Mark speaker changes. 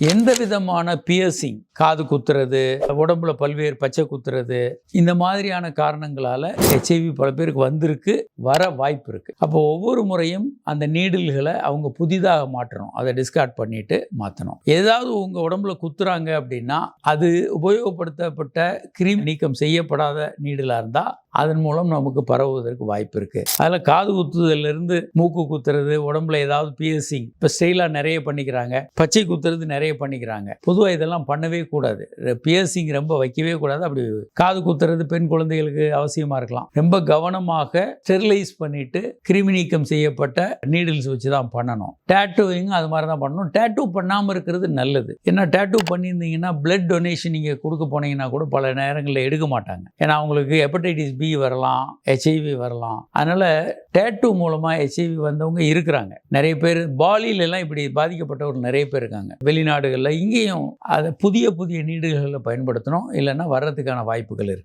Speaker 1: எந்த விதமான பியர்சிங் காது குத்துறது உடம்புல பல்வேறு பச்சை குத்துறது இந்த மாதிரியான காரணங்களால ஹெச்ஐவி பல பேருக்கு வந்திருக்கு வர வாய்ப்பு இருக்கு. அப்போ ஒவ்வொரு முறையும் அந்த நீடில்களை அவங்க புதிதாக மாற்றணும். அதை டிஸ்கார்ட் பண்ணிட்டு மாற்றணும் ஏதாவது உங்க உடம்புல குத்துறாங்க அப்படின்னா அது உபயோகப்படுத்தப்பட்ட கிருமி நீக்கம் செய்யப்படாத நீடிலாக இருந்தால் அதன் மூலம் நமக்கு பரவுவதற்கு வாய்ப்பு இருக்கு. அதில் காது குத்துதல்ல இருந்து மூக்கு குத்துறது உடம்புல ஏதாவது பிஎஸ்சிங் இப்போ ஸ்டைலாக நிறைய பண்ணிக்கிறாங்க பச்சை குத்துறது நிறைய பண்ணிக்கிறாங்க. பொதுவாக இதெல்லாம் பண்ணவே கூடாது பியர்சிங் ரொம்ப வைக்கவே கூடாது. அப்படி காது குத்துறது பெண் குழந்தைகளுக்கு அவசியமாக இருக்கலாம். ரொம்ப கவனமாக ஸ்டெரிலைஸ் பண்ணிட்டு கிருமி நீக்கம் செய்யப்பட்ட நீடில்ஸ் வச்சு தான் பண்ணணும். டேட்டூவிங் அது மாதிரி தான் பண்ணணும். டேட்டூ பண்ணாமல் இருக்கிறது நல்லது. ஏன்னா டேட்டூ பண்ணியிருந்தீங்கன்னா பிளட் டொனேஷன் நீங்கள் கொடுக்க போனீங்கன்னா கூட பல நேரங்களில் எடுக்க மாட்டாங்க. ஏன்னா அவங்களுக்கு ஹெப்படைட்டிஸ் பி வரலாம் ஹெச்ஐவி வரலாம். அதனால் டேட்டூ மூலமாக ஹெச்ஐவி வந்தவங்க இருக்கிறாங்க. நிறைய பேர் பாலியிலலாம் இப்படி பாதிக்கப்பட்டவர்கள் நிறைய பேர் இருக்காங்க. வெளிநாடுகளில் இங்கேயும் அதை புதிய புதிய நீடுகளில் பயன்படுத்தணும் இல்லைன்னா வர்றதுக்கான வாய்ப்புகள் இருக்குது